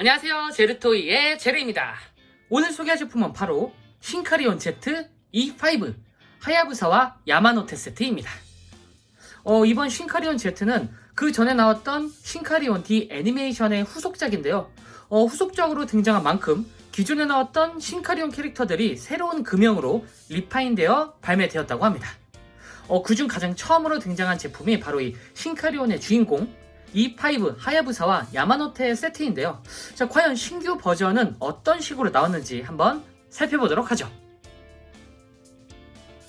안녕하세요. 제르토이의 제르입니다. 오늘 소개할 제품은 바로 신카리온 Z E5 하야부사와 야마노테 세트입니다. 어, 이번 신카리온 Z는 그 전에 나왔던 신카리온 D 애니메이션의 후속작인데요. 어, 후속작으로 등장한 만큼 기존에 나왔던 신카리온 캐릭터들이 새로운 금형으로 리파인되어 발매되었다고 합니다. 어, 그중 가장 처음으로 등장한 제품이 바로 이 신카리온의 주인공 E5 하야부사와 야마노테 세트인데요. 자, 과연 신규 버전은 어떤 식으로 나왔는지 한번 살펴보도록 하죠.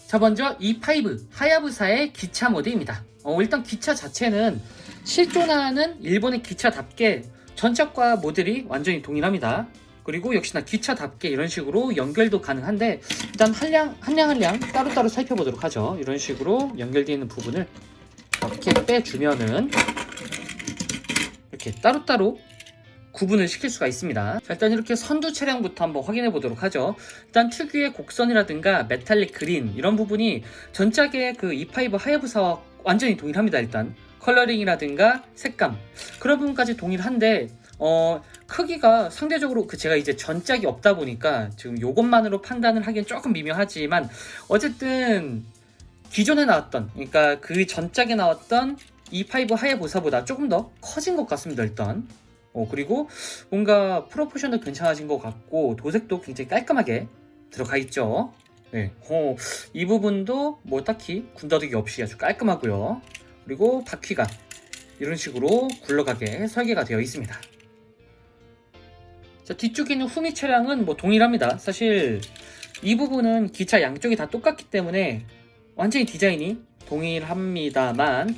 자, 먼저 E5 하야부사의 기차 모드입니다. 어, 일단 기차 자체는 실존하는 일본의 기차답게 전작과 모델이 완전히 동일합니다. 그리고 역시나 기차답게 이런 식으로 연결도 가능한데 일단 한량 한량 한량 따로따로 살펴보도록 하죠. 이런 식으로 연결되어 있는 부분을 이렇게 빼주면은 이렇게 따로따로 구분을 시킬 수가 있습니다. 자, 일단 이렇게 선두 차량부터 한번 확인해 보도록 하죠. 일단 특유의 곡선이라든가 메탈릭 그린 이런 부분이 전작의 그 E5 하야부사와 완전히 동일합니다. 일단 컬러링이라든가 색감 그런 부분까지 동일한데 어 크기가 상대적으로 그 제가 이제 전작이 없다 보니까 지금 요것만으로 판단을 하기엔 조금 미묘하지만 어쨌든 기존에 나왔던 그러니까 그 전작에 나왔던 E5 하야부사보다 조금 더 커진 것 같습니다 일단. 어, 그리고 뭔가 프로포션도 괜찮아진 것 같고 도색도 굉장히 깔끔하게 들어가 있죠. 네, 어, 이 부분도 뭐 딱히 군더더기 없이 아주 깔끔하고요. 그리고 바퀴가 이런 식으로 굴러가게 설계가 되어 있습니다. 자, 뒤쪽에 있는 후미 차량은 뭐 동일합니다. 사실 이 부분은 기차 양쪽이 다 똑같기 때문에 완전히 디자인이 동일합니다만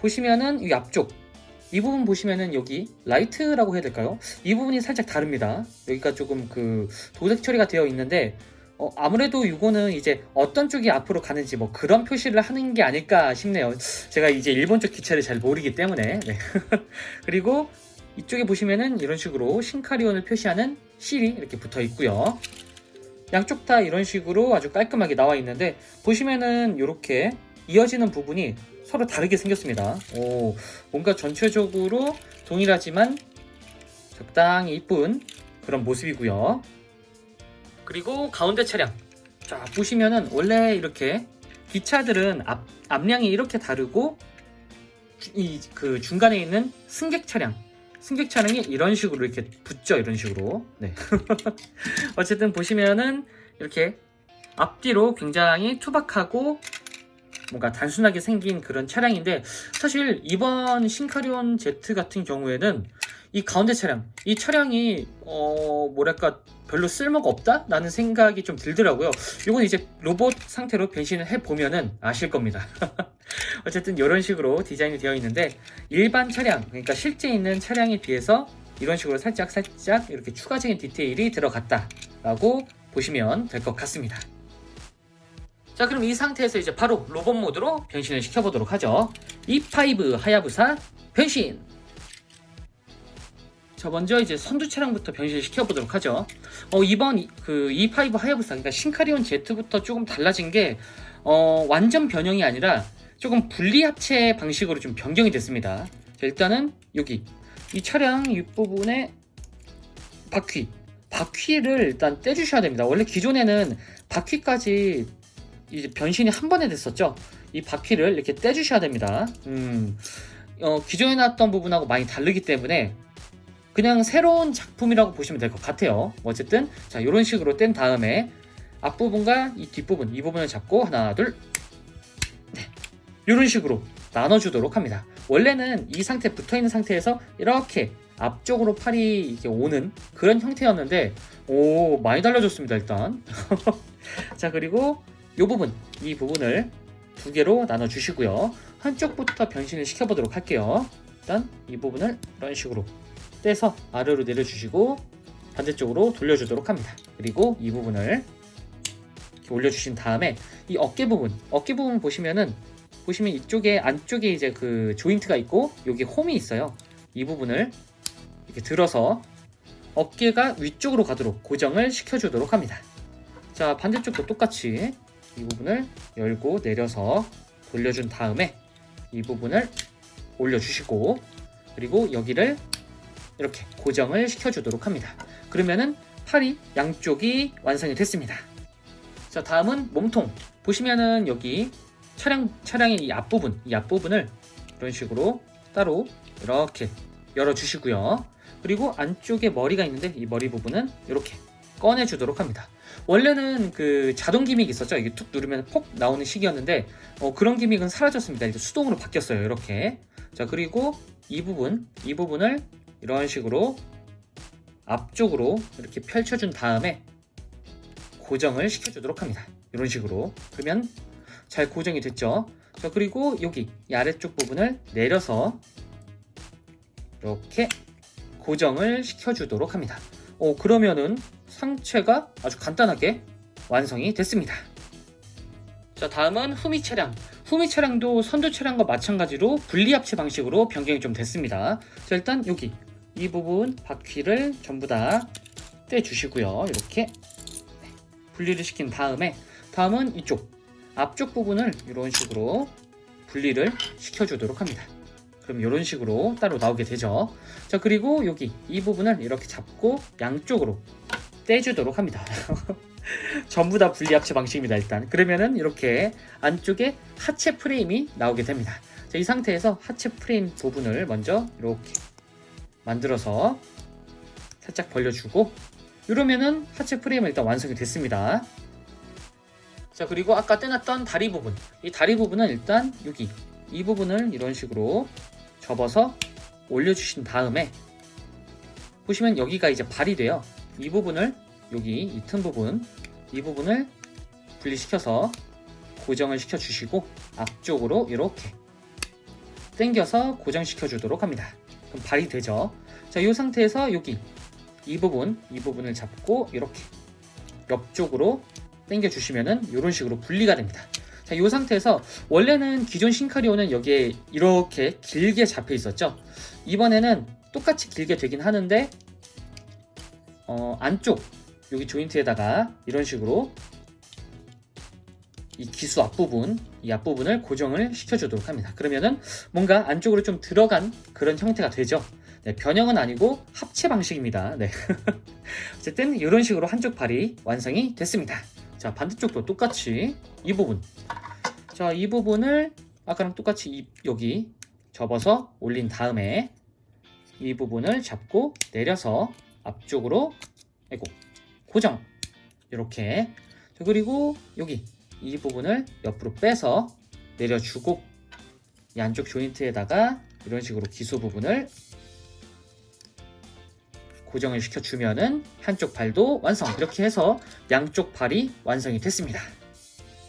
보시면은 이 앞쪽 이 부분 보시면은 여기 라이트라고 해야 될까요? 이 부분이 살짝 다릅니다. 여기가 조금 그 도색 처리가 되어 있는데 어, 아무래도 이거는 이제 어떤 쪽이 앞으로 가는지 뭐 그런 표시를 하는 게 아닐까 싶네요. 제가 이제 일본 쪽 기차를 잘 모르기 때문에 네. 그리고 이쪽에 보시면은 이런 식으로 신카리온을 표시하는 실이 이렇게 붙어 있고요. 양쪽 다 이런 식으로 아주 깔끔하게 나와 있는데 보시면은 이렇게 이어지는 부분이 서로 다르게 생겼습니다. 오, 뭔가 전체적으로 동일하지만 적당히 이쁜 그런 모습이고요. 그리고 가운데 차량. 자, 보시면은 원래 이렇게 기차들은 앞, 앞량이 이렇게 다르고 이 그 중간에 있는 승객 차량 승객 차량이 이런 식으로 이렇게 붙죠 이런 식으로 네 어쨌든 보시면은 이렇게 앞뒤로 굉장히 투박하고 뭔가 단순하게 생긴 그런 차량인데 사실 이번 신카리온 Z 같은 경우에는 이 가운데 차량 이 차량이 어 뭐랄까 별로 쓸모가 없다? 라는 생각이 좀 들더라고요 이건 이제 로봇 상태로 변신을 해 보면은 아실 겁니다 어쨌든 이런 식으로 디자인이 되어 있는데 일반 차량 그러니까 실제 있는 차량에 비해서 이런 식으로 살짝 살짝 이렇게 추가적인 디테일이 들어갔다 라고 보시면 될 것 같습니다 자 그럼 이 상태에서 이제 바로 로봇 모드로 변신을 시켜보도록 하죠. E5 하야부사 변신. 자 먼저 이제 선두 차량부터 변신을 시켜보도록 하죠. 어 이번 이- 그 E5 하야부사 그러니까 신카리온 Z부터 조금 달라진 게 어, 완전 변형이 아니라 조금 분리 합체 방식으로 좀 변경이 됐습니다. 자, 일단은 여기. 이 차량 윗부분에 바퀴. 바퀴를 일단 떼주셔야 됩니다. 원래 기존에는 바퀴까지 이제 변신이 한 번에 됐었죠. 이 바퀴를 이렇게 떼주셔야 됩니다. 음, 어, 기존에 나왔던 부분하고 많이 다르기 때문에 그냥 새로운 작품이라고 보시면 될 것 같아요. 어쨌든 자 이런 식으로 뗀 다음에 앞부분과 이 뒷부분 이 부분을 잡고 하나 둘 네. 이런 식으로 나눠주도록 합니다. 원래는 이 상태 붙어 있는 상태에서 이렇게 앞쪽으로 팔이 이렇게 오는 그런 형태였는데 오 많이 달라졌습니다 일단 자 그리고 이 부분, 이 부분을 두 개로 나눠 주시고요. 한쪽부터 변신을 시켜보도록 할게요. 일단 이 부분을 이런 식으로 떼서 아래로 내려주시고 반대쪽으로 돌려주도록 합니다. 그리고 이 부분을 올려주신 다음에 이 어깨 부분, 어깨 부분 보시면은 보시면 이쪽에 안쪽에 이제 그 조인트가 있고 여기 홈이 있어요. 이 부분을 이렇게 들어서 어깨가 위쪽으로 가도록 고정을 시켜주도록 합니다. 자 반대쪽도 똑같이 이 부분을 열고 내려서 돌려준 다음에 이 부분을 올려주시고 그리고 여기를 이렇게 고정을 시켜주도록 합니다. 그러면은 팔이 양쪽이 완성이 됐습니다. 자 다음은 몸통 보시면은 여기 차량 차량의 이 앞부분 이 앞부분을 이런 식으로 따로 이렇게 열어주시고요. 그리고 안쪽에 머리가 있는데 이 머리 부분은 이렇게 꺼내주도록 합니다. 원래는 그 자동 기믹이 있었죠. 이게 툭 누르면 폭 나오는 식이었는데 어, 그런 기믹은 사라졌습니다. 이제 수동으로 바뀌었어요. 이렇게. 자 그리고 이 부분 이 부분을 이런 식으로 앞쪽으로 이렇게 펼쳐준 다음에 고정을 시켜주도록 합니다. 이런 식으로 그러면 잘 고정이 됐죠. 자 그리고 여기 이 아래쪽 부분을 내려서 이렇게 고정을 시켜주도록 합니다. 어, 그러면은 상체가 아주 간단하게 완성이 됐습니다. 자, 다음은 후미 차량. 후미 차량도 선두 차량과 마찬가지로 분리합체 방식으로 변경이 좀 됐습니다. 자, 일단 여기 이 부분 바퀴를 전부 다 떼주시고요. 이렇게 네, 분리를 시킨 다음에 다음은 이쪽 앞쪽 부분을 이런 식으로 분리를 시켜주도록 합니다. 그럼 이런 식으로 따로 나오게 되죠. 자 그리고 여기 이 부분을 이렇게 잡고 양쪽으로 떼주도록 합니다. 전부 다 분리합체 방식입니다. 일단 그러면은 이렇게 안쪽에 하체 프레임이 나오게 됩니다. 자, 이 상태에서 하체 프레임 부분을 먼저 이렇게 만들어서 살짝 벌려주고 이러면은 하체 프레임은 일단 완성이 됐습니다. 자 그리고 아까 떼놨던 다리 부분 이 다리 부분은 일단 여기 이 부분을 이런 식으로 접어서 올려주신 다음에 보시면 여기가 이제 발이 돼요. 이 부분을 여기 이 틈 부분 이 부분을 분리시켜서 고정을 시켜 주시고 앞쪽으로 이렇게 당겨서 고정시켜 주도록 합니다. 그럼 발이 되죠. 자, 이 상태에서 여기 이 부분 이 부분을 잡고 이렇게 옆쪽으로 당겨 주시면은 이런 식으로 분리가 됩니다. 자, 이 상태에서 원래는 기존 신카리오는 여기에 이렇게 길게 잡혀 있었죠. 이번에는 똑같이 길게 되긴 하는데 어, 안쪽 여기 조인트에다가 이런 식으로 이 기수 앞부분 이 앞부분을 고정을 시켜주도록 합니다. 그러면은 뭔가 안쪽으로 좀 들어간 그런 형태가 되죠. 네, 변형은 아니고 합체 방식입니다. 네. 어쨌든 이런 식으로 한쪽 팔이 완성이 됐습니다. 자 반대쪽도 똑같이 이 부분 자 이 부분을 아까랑 똑같이 이, 여기 접어서 올린 다음에 이 부분을 잡고 내려서 앞쪽으로 아이고 고정. 이렇게. 자, 그리고 여기 이 부분을 옆으로 빼서 내려주고 이 안쪽 조인트에다가 이런 식으로 기소 부분을 고정을 시켜주면은 한쪽 발도 완성. 이렇게 해서 양쪽 발이 완성이 됐습니다.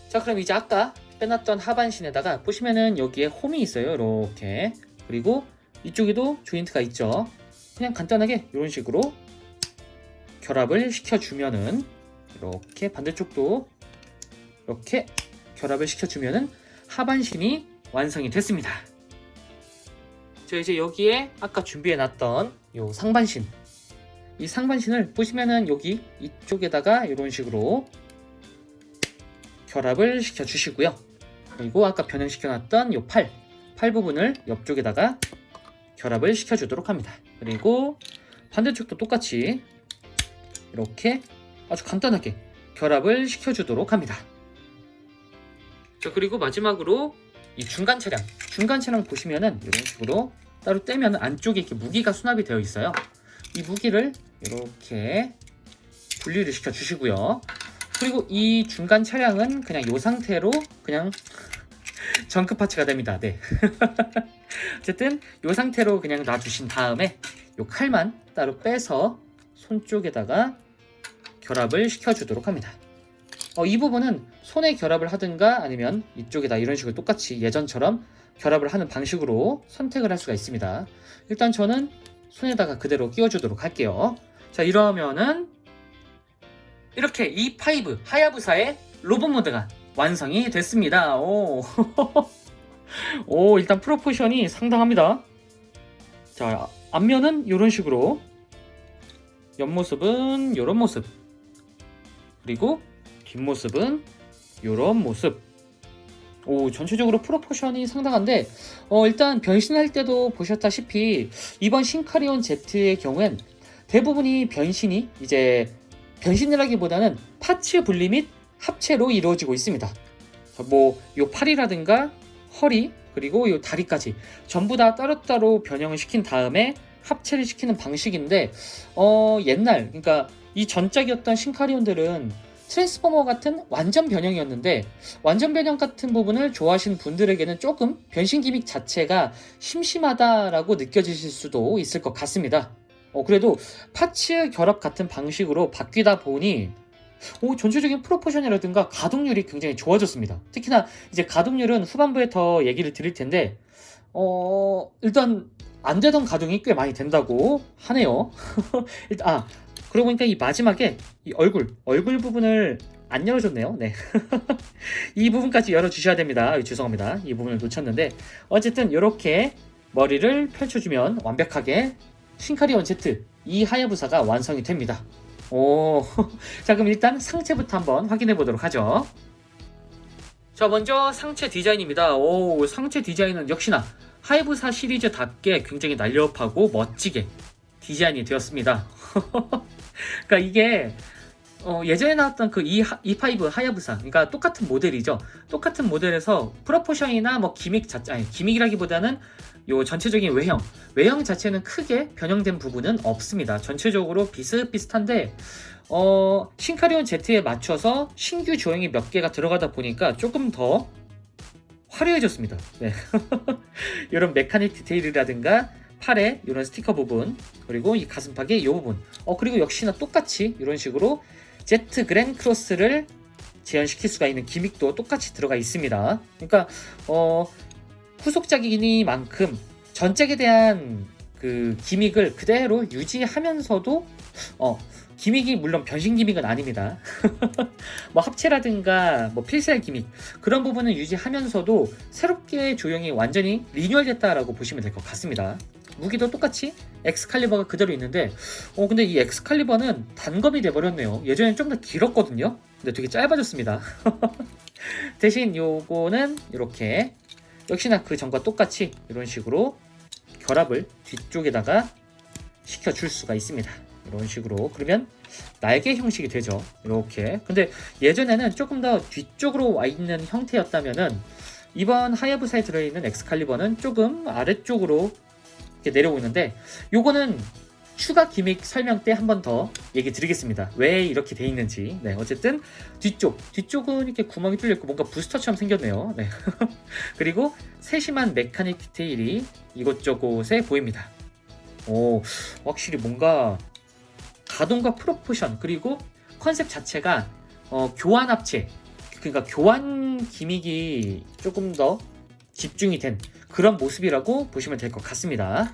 자 그럼 이제 아까 빼놨던 하반신에다가 보시면은 여기에 홈이 있어요 이렇게. 그리고 이쪽에도 조인트가 있죠. 그냥 간단하게 이런 식으로 결합을 시켜주면은 이렇게 반대쪽도 이렇게 결합을 시켜주면은 하반신이 완성이 됐습니다. 저 이제 여기에 아까 준비해놨던 요 상반신. 이 상반신을 보시면은 여기 이쪽에다가 이런 식으로 결합을 시켜 주시고요. 그리고 아까 변형시켜 놨던 이 팔, 팔 부분을 옆쪽에다가 결합을 시켜 주도록 합니다. 그리고 반대쪽도 똑같이 이렇게 아주 간단하게 결합을 시켜 주도록 합니다. 자, 그리고 마지막으로 이 중간 차량, 중간 차량 보시면은 이런 식으로 따로 떼면 안쪽에 이렇게 무기가 수납이 되어 있어요. 이 무기를 이렇게 분리를 시켜 주시고요. 그리고 이 중간 차량은 그냥 이 상태로 그냥 정크 파츠가 됩니다. 네. 어쨌든 이 상태로 그냥 놔주신 다음에 이 칼만 따로 빼서 손 쪽에다가 결합을 시켜주도록 합니다. 어, 이 부분은 손에 결합을 하든가 아니면 이쪽에다 이런 식으로 똑같이 예전처럼 결합을 하는 방식으로 선택을 할 수가 있습니다. 일단 저는 손에다가 그대로 끼워주도록 할게요. 자, 이러면은 이렇게 E5 하야부사의 로봇 모드가 완성이 됐습니다. 오, 오 일단 프로포션이 상당합니다. 자, 앞면은 이런 식으로 옆모습은 이런 모습 그리고 뒷모습은 이런 모습 오, 전체적으로 프로포션이 상당한데, 어, 일단 변신할 때도 보셨다시피, 이번 신카리온 Z의 경우엔 대부분이 변신이 이제 변신이라기보다는 파츠 분리 및 합체로 이루어지고 있습니다. 뭐, 요 팔이라든가 허리, 그리고 요 다리까지 전부 다 따로따로 변형을 시킨 다음에 합체를 시키는 방식인데, 어, 옛날, 그러니까 이 전작이었던 신카리온들은 트랜스포머 같은 완전 변형이었는데 완전 변형 같은 부분을 좋아하시는 분들에게는 조금 변신 기믹 자체가 심심하다라고 느껴지실 수도 있을 것 같습니다. 어, 그래도 파츠 결합 같은 방식으로 바뀌다 보니 오, 전체적인 프로포션이라든가 가동률이 굉장히 좋아졌습니다. 특히나 이제 가동률은 후반부에 더 얘기를 드릴 텐데 어, 일단 안 되던 가동이 꽤 많이 된다고 하네요. 일단 아 그러고 보니까 이 마지막에 이 얼굴 얼굴 부분을 안 열어줬네요. 네. 이 부분까지 열어주셔야 됩니다. 아유, 죄송합니다. 이 부분을 놓쳤는데 어쨌든 이렇게 머리를 펼쳐주면 완벽하게 신카리온 Z 이 하야부사가 완성이 됩니다. 오, 자 그럼 일단 상체부터 한번 확인해 보도록 하죠. 자 먼저 상체 디자인입니다. 오, 상체 디자인은 역시나 하야부사 시리즈답게 굉장히 날렵하고 멋지게 디자인이 되었습니다. 그러니까 이게 어, 예전에 나왔던 그 E, E5 하야부사 그러니까 똑같은 모델이죠. 똑같은 모델에서 프로포션이나 뭐 기믹 자체 기믹이라기보다는 요 전체적인 외형 외형 자체는 크게 변형된 부분은 없습니다. 전체적으로 비슷비슷한데 어, 신카리온 Z에 맞춰서 신규 조형이 몇 개가 들어가다 보니까 조금 더 화려해졌습니다. 네. 이런 메카닉 디테일이라든가 팔에 이런 스티커 부분 그리고 이 가슴팍의 이 부분 어 그리고 역시나 똑같이 이런 식으로 Z 그랜 크로스를 재현시킬 수가 있는 기믹도 똑같이 들어가 있습니다. 그러니까 어 후속작이니만큼 전작에 대한 그 기믹을 그대로 유지하면서도 어 기믹이 물론 변신 기믹은 아닙니다. 뭐 합체라든가 뭐 필살 기믹 그런 부분은 유지하면서도 새롭게 조형이 완전히 리뉴얼됐다라고 보시면 될 것 같습니다. 무기도 똑같이 엑스칼리버가 그대로 있는데 어 근데 이 엑스칼리버는 단검이 돼버렸네요. 예전엔 좀 더 길었거든요. 근데 되게 짧아졌습니다. 대신 요거는 이렇게 역시나 그 전과 똑같이 이런 식으로 결합을 뒤쪽에다가 시켜줄 수가 있습니다. 이런 식으로 그러면 날개 형식이 되죠. 이렇게 근데 예전에는 조금 더 뒤쪽으로 와 있는 형태였다면은 이번 하야부사에 들어있는 엑스칼리버는 조금 아래쪽으로 이렇게 내려오고 있는데 요거는 추가 기믹 설명 때 한 번 더 얘기 드리겠습니다. 왜 이렇게 돼 있는지. 네, 어쨌든 뒤쪽, 뒤쪽은 이렇게 구멍이 뚫려 있고 뭔가 부스터처럼 생겼네요. 네. 그리고 세심한 메카닉 디테일이 이곳저곳에 보입니다. 오, 확실히 뭔가 가동과 프로포션 그리고 컨셉 자체가 어, 교환 합체, 그러니까 교환 기믹이 조금 더 집중이 된 그런 모습이라고 보시면 될 것 같습니다.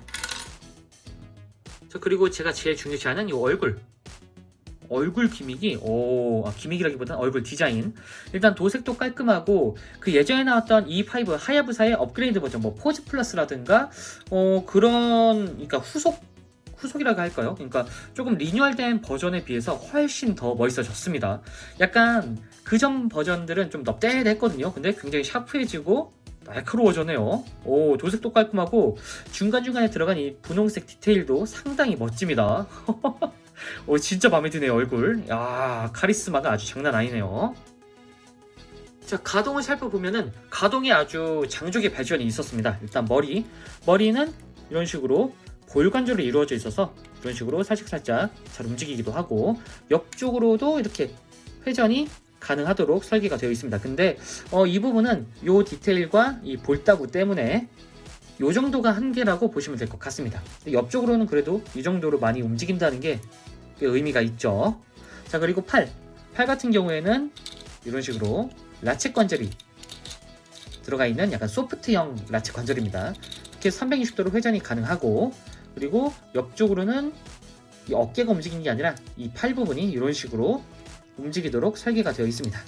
자 그리고 제가 제일 중요시하는 이 얼굴 얼굴 기믹이 오 아, 기믹이라기보다는 얼굴 디자인 일단 도색도 깔끔하고 그 예전에 나왔던 E5 하야부사의 업그레이드 버전 뭐 포즈 플러스라든가 어 그런 그러니까 후속 후속이라고 할까요? 그러니까 조금 리뉴얼된 버전에 비해서 훨씬 더 멋있어졌습니다. 약간 그 전 버전들은 좀 넙대대했거든요. 근데 굉장히 샤프해지고 날카로워졌네요. 오, 도색도 깔끔하고 중간중간에 들어간 이 분홍색 디테일도 상당히 멋집니다. 오, 진짜 마음에 드네요, 얼굴. 야, 카리스마가 아주 장난 아니네요. 자, 가동을 살펴보면은 가동이 아주 장족의 발전이 있었습니다. 일단 머리. 머리는 이런 식으로 골관절로 이루어져 있어서 이런 식으로 살짝살짝 잘 움직이기도 하고 옆쪽으로도 이렇게 회전이 가능하도록 설계가 되어 있습니다. 근데 어, 이 부분은 이 디테일과 이 볼따구 때문에 이 정도가 한계라고 보시면 될 것 같습니다. 옆쪽으로는 그래도 이 정도로 많이 움직인다는 게꽤 의미가 있죠. 자 그리고 팔, 팔 같은 경우에는 이런 식으로 라체 관절이 들어가 있는 약간 소프트형 라체 관절입니다. 이렇게 360도로 회전이 가능하고 그리고 옆쪽으로는 이 어깨가 움직이는 게 아니라 이 팔 부분이 이런 식으로 움직이도록 설계가 되어 있습니다.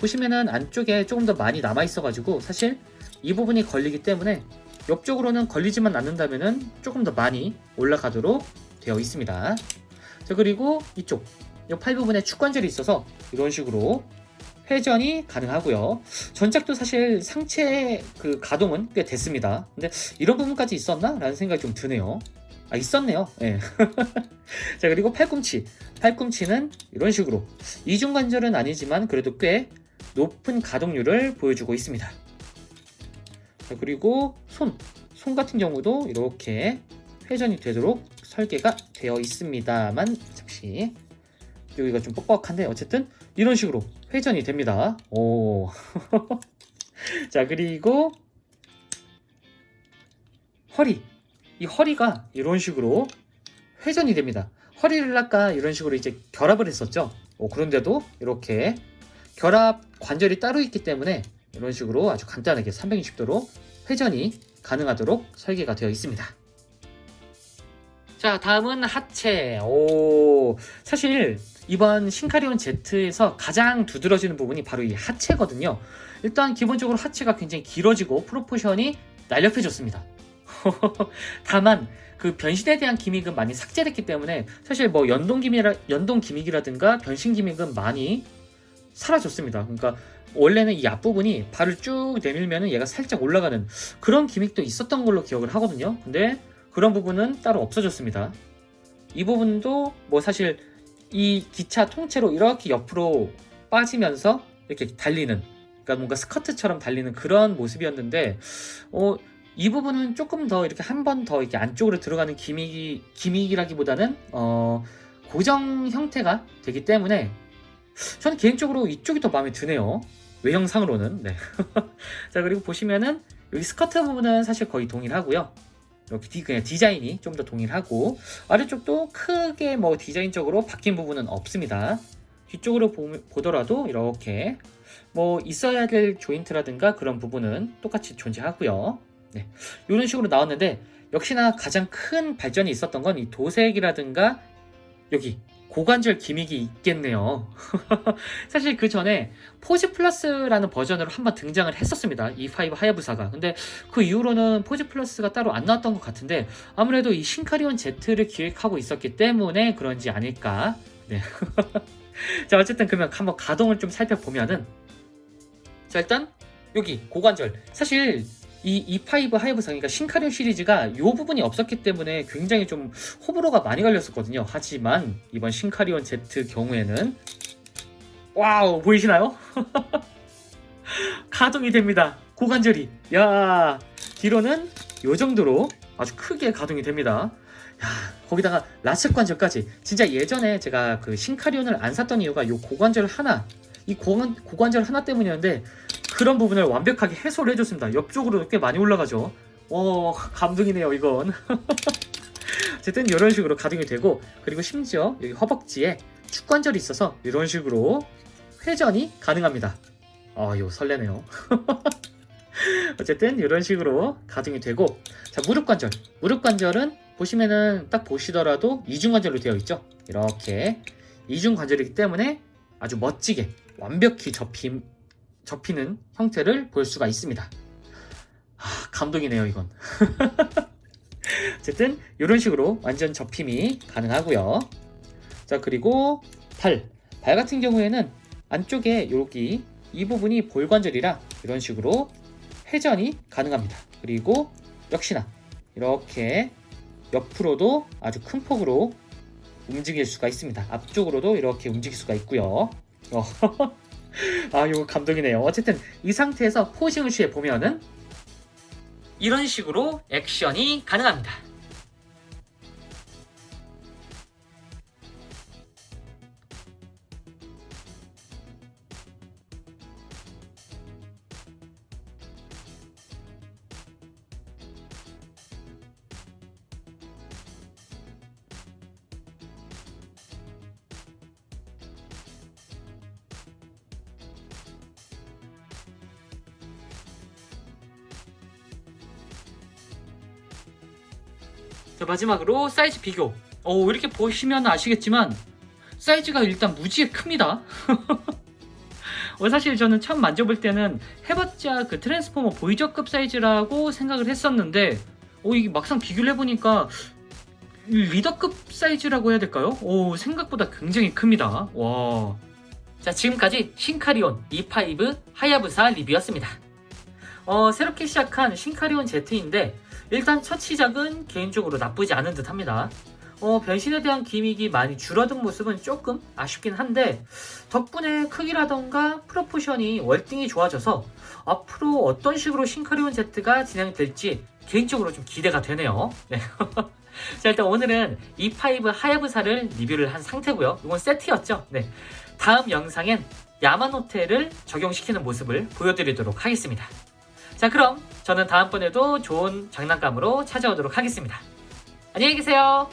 보시면은 안쪽에 조금 더 많이 남아 있어가지고 사실 이 부분이 걸리기 때문에 옆쪽으로는 걸리지만 않는다면은 조금 더 많이 올라가도록 되어 있습니다. 자 그리고 이쪽 이 팔 부분에 축관절이 있어서 이런 식으로 회전이 가능하고요. 전작도 사실 상체 그 가동은 꽤 됐습니다. 근데 이런 부분까지 있었나? 라는 생각이 좀 드네요. 아, 있었네요. 예. 자, 그리고 팔꿈치. 팔꿈치는 이런 식으로. 이중관절은 아니지만 그래도 꽤 높은 가동률을 보여주고 있습니다. 자, 그리고 손. 손 같은 경우도 이렇게 회전이 되도록 설계가 되어 있습니다만, 잠시. 여기가 좀 뻑뻑한데, 어쨌든 이런 식으로 회전이 됩니다. 오. 자, 그리고 허리. 이 허리가 이런 식으로 회전이 됩니다. 허리를 아까 이런 식으로 이제 결합을 했었죠. 오, 그런데도 이렇게 결합 관절이 따로 있기 때문에 이런 식으로 아주 간단하게 360도로 회전이 가능하도록 설계가 되어 있습니다. 자, 다음은 하체. 오, 사실 이번 신카리온 Z에서 가장 두드러지는 부분이 바로 이 하체거든요. 일단 기본적으로 하체가 굉장히 길어지고 프로포션이 날렵해졌습니다. 다만 그 변신에 대한 기믹은 많이 삭제됐기 때문에 사실 뭐 연동 기믹이라 연동 기믹이라든가 변신 기믹은 많이 사라졌습니다. 그러니까 원래는 이 앞부분이 발을 쭉 내밀면은 얘가 살짝 올라가는 그런 기믹도 있었던 걸로 기억을 하거든요. 근데 그런 부분은 따로 없어졌습니다. 이 부분도 뭐 사실 이 기차 통째로 이렇게 옆으로 빠지면서 이렇게 달리는 그러니까 뭔가 스커트처럼 달리는 그런 모습이었는데 어, 이 부분은 조금 더 이렇게 한 번 더 이렇게 안쪽으로 들어가는 기믹이 기믹이라기보다는 어, 고정 형태가 되기 때문에 저는 개인적으로 이쪽이 더 마음에 드네요. 외형상으로는. 네. 자 그리고 보시면은 여기 스커트 부분은 사실 거의 동일하고요. 이렇게 디, 그냥 디자인이 좀 더 동일하고 아래쪽도 크게 뭐 디자인적으로 바뀐 부분은 없습니다. 뒤쪽으로 보, 보더라도 이렇게 뭐 있어야 될 조인트라든가 그런 부분은 똑같이 존재하고요. 네. 이런 식으로 나왔는데 역시나 가장 큰 발전이 있었던 건 이 도색이라든가 여기 고관절 기믹이 있겠네요. 사실 그 전에 포지 플러스라는 버전으로 한번 등장을 했었습니다. E5 하야부사가. 근데 그 이후로는 포지 플러스가 따로 안 나왔던 것 같은데 아무래도 이 신카리온 Z를 기획하고 있었기 때문에 그런지 아닐까. 네. 자, 어쨌든 그러면 한번 가동을 좀 살펴보면은 자, 일단 여기 고관절. 사실 이 E5 하이브사 그러니까 신카리온 시리즈가 이 부분이 없었기 때문에 굉장히 좀 호불호가 많이 갈렸었거든요. 하지만 이번 신카리온 Z 경우에는 와우 보이시나요? 가동이 됩니다. 고관절이 야 뒤로는 이 정도로 아주 크게 가동이 됩니다. 야 거기다가 라측 관절까지 진짜 예전에 제가 그 신카리온을 안 샀던 이유가 이 고관절 하나 이 고관, 고관절 하나 때문이었는데 그런 부분을 완벽하게 해소를 해줬습니다. 옆쪽으로 꽤 많이 올라가죠. 오, 감동이네요, 이건. 어쨌든 이런 식으로 가동이 되고, 그리고 심지어 여기 허벅지에 축관절이 있어서 이런 식으로 회전이 가능합니다. 아, 이거 설레네요. 어쨌든 이런 식으로 가동이 되고, 자, 무릎 관절. 무릎 관절은 보시면은 딱 보시더라도 이중 관절로 되어 있죠. 이렇게 이중 관절이기 때문에 아주 멋지게 완벽히 접힘 접히는 형태를 볼 수가 있습니다. 아, 감동이네요, 이건. 어쨌든 이런 식으로 완전 접힘이 가능하고요. 자, 그리고 발. 발 같은 경우에는 안쪽에 여기 이 부분이 볼관절이라 이런 식으로 회전이 가능합니다. 그리고 역시나 이렇게 옆으로도 아주 큰 폭으로 움직일 수가 있습니다. 앞쪽으로도 이렇게 움직일 수가 있고요. 어. 아, 이거 감동이네요. 어쨌든 이 상태에서 포징을 취해 보면은 이런 식으로 액션이 가능합니다. 마지막으로 사이즈 비교. 어, 이렇게 보시면 아시겠지만 사이즈가 일단 무지에 큽니다. 어, 사실 저는 처음 만져볼 때는 해봤자 그 트랜스포머 보이저급 사이즈라고 생각을 했었는데 어, 이게 막상 비교를 해보니까 리더급 사이즈라고 해야 될까요? 오, 생각보다 굉장히 큽니다. 와. 자, 지금까지 신카리온 E5 하야부사 리뷰였습니다. 어, 새롭게 시작한 신카리온 Z인데 일단 첫 시작은 개인적으로 나쁘지 않은 듯 합니다. 어, 변신에 대한 기믹이 많이 줄어든 모습은 조금 아쉽긴 한데 덕분에 크기라던가 프로포션이 월등히 좋아져서 앞으로 어떤 식으로 신카리온 Z가 진행될지 개인적으로 좀 기대가 되네요. 네. 자 일단 오늘은 E5 하야부사를 리뷰를 한 상태고요. 이건 세트였죠. 네. 다음 영상엔 야마노테를 적용시키는 모습을 보여드리도록 하겠습니다. 자 그럼 저는 다음번에도 좋은 장난감으로 찾아오도록 하겠습니다. 안녕히 계세요.